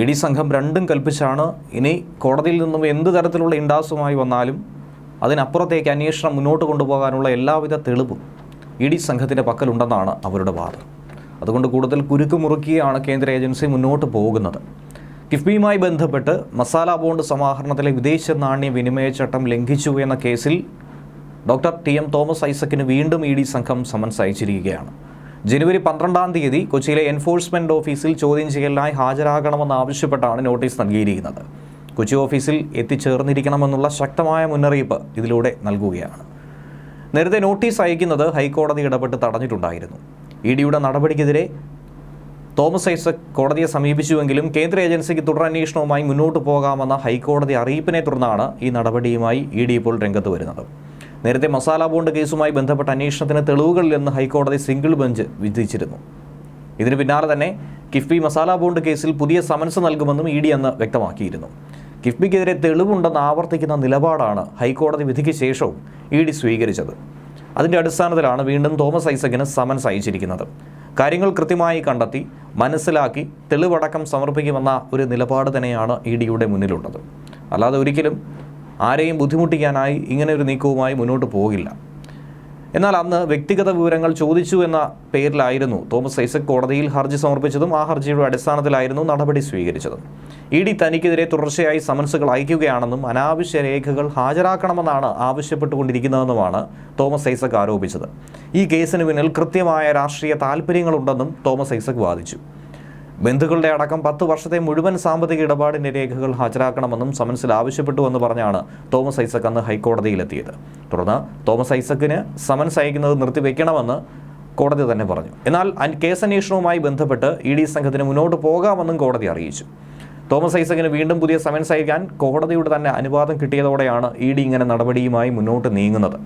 E D സംഘം രണ്ടും കൽപ്പിച്ചാണ് ഇനി കോടതിയിൽ നിന്നും എന്ത് തരത്തിലുള്ള ഇൻഡാസുമായി വന്നാലും അതിനപ്പുറത്തേക്ക് അന്വേഷണം മുന്നോട്ട് കൊണ്ടുപോകാനുള്ള എല്ലാവിധ തെളിവും ഇ ഡി സംഘത്തിന്റെ പക്കലുണ്ടെന്നാണ് അവരുടെ വാദം. അതുകൊണ്ട് കൂടുതൽ കുരുക്ക് മുറുക്കിയാണ് കേന്ദ്ര ഏജൻസി മുന്നോട്ട് പോകുന്നത്. കിഫ്ബിയുമായി ബന്ധപ്പെട്ട് മസാല ബോണ്ട് സമാഹരണത്തിലെ വിദേശ നാണ്യ വിനിമയ ചട്ടം ലംഘിച്ചു എന്ന കേസിൽ ഡോക്ടർ ടി എം തോമസ് ഐസക്കിന് വീണ്ടും ഇ ഡി സംഘം സമൻസ് അയച്ചിരിക്കുകയാണ്. ജനുവരി പന്ത്രണ്ടാം തീയതി കൊച്ചിയിലെ എൻഫോഴ്സ്മെന്റ് ഓഫീസിൽ ചോദ്യം ചെയ്യലിനായി ഹാജരാകണമെന്ന് ആവശ്യപ്പെട്ടാണ് നോട്ടീസ് നൽകിയിരിക്കുന്നത്. കൊച്ചി ഓഫീസിൽ എത്തിച്ചേർന്നിരിക്കണമെന്നുള്ള ശക്തമായ മുന്നറിയിപ്പ് ഇതിലൂടെ നൽകുകയാണ്. നേരത്തെ നോട്ടീസ് അയക്കുന്നത് ഹൈക്കോടതി ഇടപെട്ട് തടഞ്ഞിട്ടുണ്ടായിരുന്നു. ഇ ഡിയുടെ നടപടിക്കെതിരെ തോമസ് ഐസക് കോടതിയെ സമീപിച്ചുവെങ്കിലും കേന്ദ്ര ഏജൻസിക്ക് തുടരന്വേഷണവുമായി മുന്നോട്ട് പോകാമെന്ന ഹൈക്കോടതി അറിയിപ്പിനെ തുടർന്നാണ് ഈ നടപടിയുമായി ഇ ഡി ഇപ്പോൾ രംഗത്ത് വരുന്നത്. നേരത്തെ മസാല ബോണ്ട് കേസുമായി ബന്ധപ്പെട്ട അന്വേഷണത്തിന് തെളിവുകളില്ലെന്ന് ഹൈക്കോടതി സിംഗിൾ ബെഞ്ച് വിധിച്ചിരുന്നു. ഇതിന് പിന്നാലെ തന്നെ കിഫ്ബി മസാല ബോണ്ട് കേസിൽ പുതിയ സമൻസ് നൽകുമെന്നും ഇ ഡി അന്ന് വ്യക്തമാക്കിയിരുന്നു. കിഫ്ബിക്കെതിരെ തെളിവുണ്ടെന്ന് ആവർത്തിക്കുന്ന നിലപാടാണ് ഹൈക്കോടതി വിധിക്ക് ശേഷവും ഇ ഡി സ്വീകരിച്ചത്. അതിന്റെ അടിസ്ഥാനത്തിലാണ് വീണ്ടും തോമസ് ഐസക്കിന് സമൻസ് അയച്ചിരിക്കുന്നത്. കാര്യങ്ങൾ കൃത്യമായി കണ്ടെത്തി മനസ്സിലാക്കി തെളിവടക്കം സമർപ്പിക്കുമെന്ന ഒരു നിലപാട് തന്നെയാണ് ഇ ഡിയുടെ മുന്നിലുള്ളത്. അല്ലാതെ ഒരിക്കലും ആരെയും ബുദ്ധിമുട്ടിക്കാനായി ഇങ്ങനെ ഒരു നീക്കവുമായി മുന്നോട്ട് പോകില്ല. എന്നാൽ അന്ന് വ്യക്തിഗത വിവരങ്ങൾ ചോദിച്ചു എന്ന പേരിലായിരുന്നു തോമസ് ഐസക് കോടതിയിൽ ഹർജി സമർപ്പിച്ചതും ആ ഹർജിയുടെ അടിസ്ഥാനത്തിലായിരുന്നു നടപടി സ്വീകരിച്ചതും. ഇ ഡി തനിക്കെതിരെ തുടർച്ചയായി സമൻസുകൾ അയക്കുകയാണെന്നും അനാവശ്യ രേഖകൾ ഹാജരാക്കണമെന്നാണ് ആവശ്യപ്പെട്ടുകൊണ്ടിരിക്കുന്നതെന്നുമാണ് തോമസ് ഐസക് ആരോപിച്ചത്. ഈ കേസിന് പിന്നിൽ കൃത്യമായ രാഷ്ട്രീയ താല്പര്യങ്ങളുണ്ടെന്നും തോമസ് ഐസക് വാദിച്ചു. ബന്ധുക്കളുടെ അടക്കം പത്ത് വർഷത്തെ മുഴുവൻ സാമ്പത്തിക ഇടപാടിന്റെ രേഖകൾ ഹാജരാക്കണമെന്നും സമൻസിൽ ആവശ്യപ്പെട്ടുവെന്ന് പറഞ്ഞാണ് തോമസ് ഐസക് അന്ന് ഹൈക്കോടതിയിലെത്തിയത്. തുടർന്ന് തോമസ് ഐസക്കിന് സമൻസ് അയക്കുന്നത് നിർത്തിവെക്കണമെന്ന് കോടതി തന്നെ പറഞ്ഞു. എന്നാൽ കേസ് അന്വേഷണവുമായി ബന്ധപ്പെട്ട് ഇ ഡി സംഘത്തിന് മുന്നോട്ട് പോകാമെന്നും കോടതി അറിയിച്ചു. തോമസ് ഐസക്കിന് വീണ്ടും പുതിയ സമൻസ് അയക്കാൻ കോടതിയുടെ തന്നെ അനുവാദം കിട്ടിയതോടെയാണ് ഇ ഡി ഇങ്ങനെ നടപടിയുമായി മുന്നോട്ട് നീങ്ങുന്നത്.